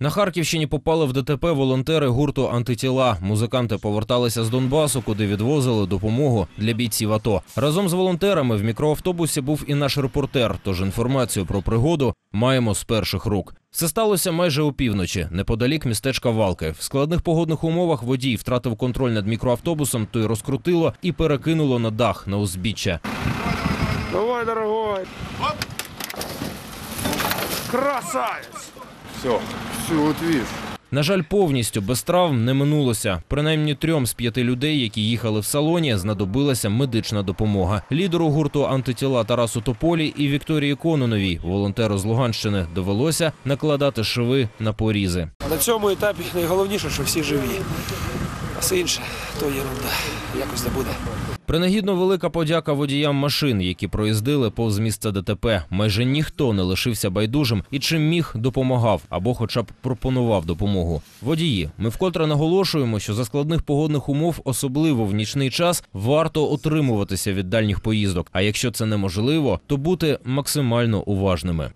На Харківщині попали в ДТП волонтери гурту антитіла. Музиканти поверталися з Донбасу, куди відвозили допомогу для бійців АТО. Разом з волонтерами в мікроавтобусі був і наш репортер. Тож інформацію про пригоду маємо з перших рук. Це сталося майже опівночі, неподалік містечка Валки. В складних погодних умовах водій втратив контроль над мікроавтобусом, той розкрутило і перекинуло на дах на узбіччя. Давай, дорогой. Красавец. Все, все, от. На жаль, повністю без травм не минулося. Принаймні трьом з п'яти людей, які їхали в салоні, знадобилася медична допомога. Лідеру гурту антитіла Тарасу Тополі і Вікторії Кононовій, волонтеру з Луганщини, довелося накладати шви на порізи. На цьому етапі найголовніше, що всі живі. Все інше то єрунда. Якось не буде. Принагідно велика подяка водіям машин, які проїздили повз місце ДТП. Майже ніхто не лишився байдужим і чим міг допомагав або, хоча б пропонував допомогу. Водії, ми вкотре наголошуємо, що за складних погодних умов, особливо в нічний час, варто утримуватися від дальніх поїздок. А якщо це неможливо, то бути максимально уважними.